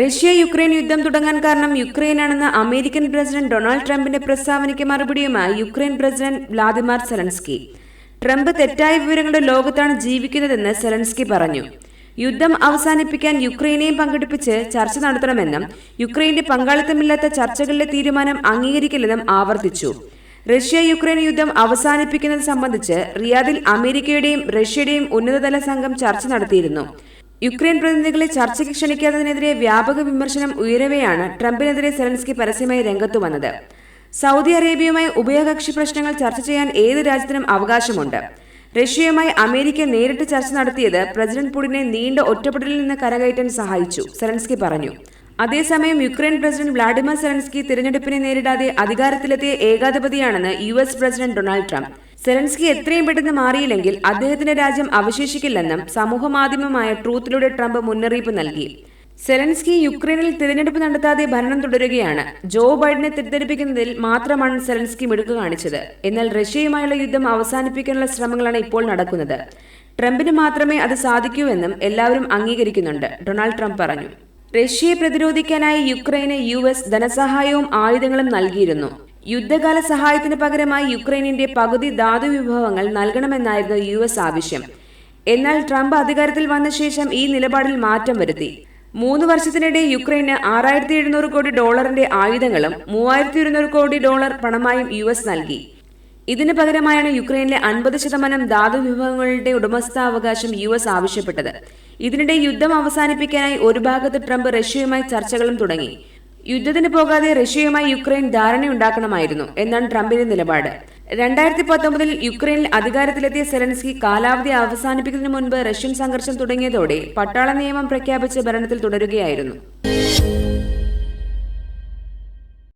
Russia Ukraine യുദ്ധം തുടങ്ങാൻ കാരണം യുക്രൈനാണെന്ന അമേരിക്കൻ പ്രസിഡന്റ് ഡൊണാൾഡ് ട്രംപിന്റെ പ്രസ്താവനയ്ക്ക് മറുപടിയുമായി Ukraine president Vladimir Zelensky. Trump തെറ്റായ വിവരങ്ങളുടെ ലോകത്താണ് ജീവിക്കുന്നതെന്ന് സെലൻസ്കി പറഞ്ഞു. യുദ്ധം അവസാനിപ്പിക്കാൻ യുക്രൈനെയും പങ്കെടുപ്പിച്ച് ചർച്ച നടത്തണമെന്നും യുക്രൈന്റെ പങ്കാളിത്തമില്ലാത്ത ചർച്ചകളിലെ തീരുമാനം അംഗീകരിക്കില്ലെന്നും ആവർത്തിച്ചു. റഷ്യ യുക്രൈൻ യുദ്ധം അവസാനിപ്പിക്കുന്നത് സംബന്ധിച്ച് റിയാദിൽ അമേരിക്കയുടെയും റഷ്യയുടെയും ഉന്നതതല സംഘം ചർച്ച നടത്തിയിരുന്നു. യുക്രൈൻ പ്രതിനിധികളെ ചർച്ചയ്ക്ക് ക്ഷണിക്കാത്തതിനെതിരെ വ്യാപക വിമർശനം ഉയരവെയാണ് ട്രംപിനെതിരെ സെലൻസ്കി പരസ്യമായി രംഗത്തു വന്നത്. സൗദി അറേബ്യയുമായി ഉഭയകക്ഷി പ്രശ്നങ്ങൾ ചർച്ച ചെയ്യാൻ ഏത് രാജ്യത്തിനും അവകാശമുണ്ട്. റഷ്യയുമായി അമേരിക്ക നേരിട്ട് ചർച്ച നടത്തിയത് പ്രസിഡന്റ് പുടിനെ നീണ്ട ഒറ്റപ്പെടലിൽ നിന്ന് കരകയറ്റാൻ സഹായിച്ചു സെലൻസ്കി പറഞ്ഞു. അതേസമയം യുക്രൈൻ പ്രസിഡന്റ് വ്ളാഡിമിർ സെലൻസ്കി തിരഞ്ഞെടുപ്പിനെ നേരിടാതെ അധികാരത്തിലെത്തിയ ഏകാധിപതിയാണെന്ന് U S president Donald Trump. Zelensky എത്രയും പെട്ടെന്ന് മാറിയില്ലെങ്കിൽ അദ്ദേഹത്തിന്റെ രാജ്യം അവശേഷിക്കില്ലെന്നും സമൂഹമാധ്യമമായ ട്രൂത്തിലൂടെ ട്രംപ് മുന്നറിയിപ്പ് നൽകി. സെലൻസ്കി യുക്രൈനിൽ തിരഞ്ഞെടുപ്പ് നടത്താതെ ഭരണം തുടരുകയാണ്. ജോ ബൈഡനെ തെറ്റിദ്ധരിപ്പിക്കുന്നതിൽ മാത്രമാണ് സെലൻസ്കി മിടുക്ക് കാണിച്ചത്. എന്നാൽ റഷ്യയുമായുള്ള യുദ്ധം അവസാനിപ്പിക്കാനുള്ള ശ്രമങ്ങളാണ് ഇപ്പോൾ നടക്കുന്നത്. ട്രംപിന് മാത്രമേ അത് സാധിക്കൂവെന്നും എല്ലാവരും അംഗീകരിക്കുന്നുണ്ട് ഡൊണാൾഡ് ട്രംപ് പറഞ്ഞു. റഷ്യയെ പ്രതിരോധിക്കാനായി യുക്രൈന് യു എസ് ധനസഹായവും ആയുധങ്ങളും നൽകിയിരുന്നു. യുദ്ധകാല സഹായത്തിന് പകരമായി യുക്രൈനിന്റെ പകുതി ധാതു വിഭവങ്ങൾ നൽകണമെന്നായിരുന്നു യു എസ് ആവശ്യം. എന്നാൽ ട്രംപ് അധികാരത്തിൽ വന്ന ശേഷം ഈ നിലപാടിൽ മാറ്റം വരുത്തി. മൂന്ന് വർഷത്തിനിടെ യുക്രൈന് ആറായിരത്തി എഴുന്നൂറ് കോടി ഡോളറിന്റെ ആയുധങ്ങളും മൂവായിരത്തി ഇരുന്നൂറ് കോടി ഡോളർ പണമായും യു എസ് നൽകി. ഇതിന് പകരമായാണ് യുക്രൈനിലെ അൻപത് ശതമാനം ധാതു വിഭവങ്ങളുടെ ഉടമസ്ഥാവകാശം യു എസ് ആവശ്യപ്പെട്ടത്. ഇതിനിടെ യുദ്ധം അവസാനിപ്പിക്കാനായി ഒരു ഭാഗത്ത് ട്രംപ് റഷ്യയുമായി ചർച്ചകളും തുടങ്ങി. യുദ്ധത്തിന് പോകാതെ റഷ്യയുമായി യുക്രൈൻ ധാരണയുണ്ടാക്കണമായിരുന്നു എന്നാണ് ട്രംപിന്റെ നിലപാട്. രണ്ടായിരത്തി പത്തൊമ്പതിൽ യുക്രൈനിൽ അധികാരത്തിലെത്തിയ സെലൻസ്കി കാലാവധി അവസാനിപ്പിക്കുന്നതിന് മുൻപ് റഷ്യൻ സംഘർഷം തുടങ്ങിയതോടെ പട്ടാള നിയമം പ്രഖ്യാപിച്ച് ഭരണത്തിൽ തുടരുകയായിരുന്നു.